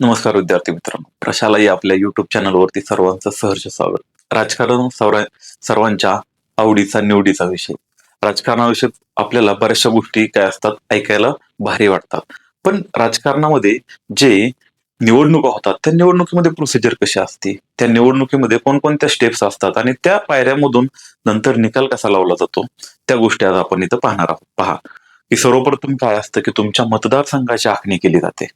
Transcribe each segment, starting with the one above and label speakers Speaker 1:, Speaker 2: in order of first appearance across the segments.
Speaker 1: नमस्कार विद्यार्थी मित्रांनो. प्रशालाही आपल्या युट्यूब चॅनलवरती सर्वांचं सहर्ष स्वागत. राजकारण सर्व सर्वांच्या आवडीचा निवडीचा विषय. राजकारणाविषयी आपल्याला बऱ्याचशा गोष्टी काय असतात ऐकायला भारी वाटतात. पण राजकारणामध्ये जे निवडणुका होतात त्या निवडणुकीमध्ये प्रोसिजर कशी असते? त्या निवडणुकीमध्ये कोणकोणत्या स्टेप्स असतात? आणि त्या पायऱ्यामधून नंतर निकाल कसा लावला जातो? त्या गोष्टी आज आपण इथं पाहणार आहोत. पहा की सर्वप्रथम काय असतं की तुमच्या मतदारसंघाची आखणी केली जाते.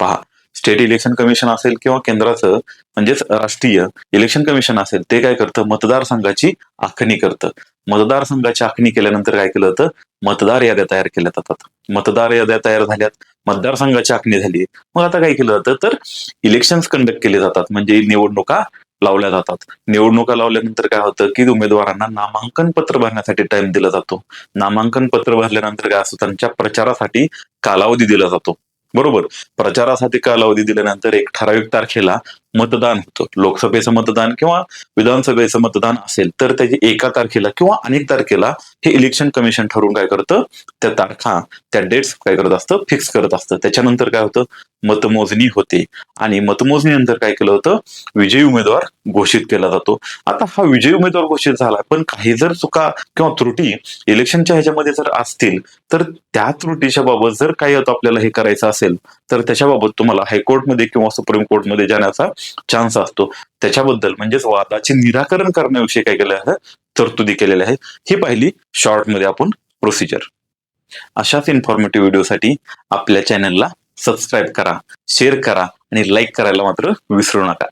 Speaker 1: पहा स्टेट इलेक्शन कमिशन असेल किंवा केंद्राचं म्हणजेच राष्ट्रीय इलेक्शन कमिशन असेल ते काय करतं? मतदारसंघाची आखणी करतं. मतदारसंघाची आखणी केल्यानंतर काय केलं जातं? मतदार याद्या तयार केल्या जातात. मतदार याद्या तयार झाल्यात मतदारसंघाची आखणी झाली. मग आता काय केलं जातं? तर इलेक्शन्स कंडक्ट केले जातात. म्हणजे निवडणुका लावल्या जातात. निवडणुका लावल्यानंतर काय होतं की उमेदवारांना नामांकन पत्र भरण्यासाठी टाइम दिला जातो. नामांकन पत्र भरल्यानंतर काय असतं? त्यांच्या प्रचारासाठी कालावधी दिला जातो. बरोबर. प्रचारासाठी कालावधी दिल्यानंतर एक ठराविक तारखेला मतदान होतं. लोकसभेचं मतदान किंवा विधानसभेचं मतदान असेल तर त्याची एका तारखेला किंवा अनेक तारखेला हे इलेक्शन कमिशन ठरवून काय करतं? त्या तारखा त्या डेट्स काय करत असतं? फिक्स करत असतं. त्याच्यानंतर काय होतं? मतमोजणी होते. आणि मतमोजणीनंतर काय केलं होतं? विजयी उमेदवार घोषित केला जातो. आता हा विजयी उमेदवार घोषित झाला पण काही जर चुका किंवा त्रुटी इलेक्शनच्या ह्याच्यामध्ये जर असतील तर त्या त्रुटीच्या बाबत जर काही आपल्याला हे करायचं असेल तर त्याच्याबाबत तुम्हाला हायकोर्टमध्ये किंवा सुप्रीम कोर्टमध्ये जाण्याचा चान्स असतो. त्याच्याबद्दल म्हणजेच वादाचे निराकरण करण्याविषयी काय केलं आहे? तरतुदी केलेल्या आहेत ही पाहिली शॉर्टमध्ये आपण प्रोसिजर अशाच इन्फॉर्मेटिव्ह व्हिडिओसाठी आपल्या चॅनलला सबस्क्राईब करा शेअर करा आणि लाईक करायला मात्र विसरू नका.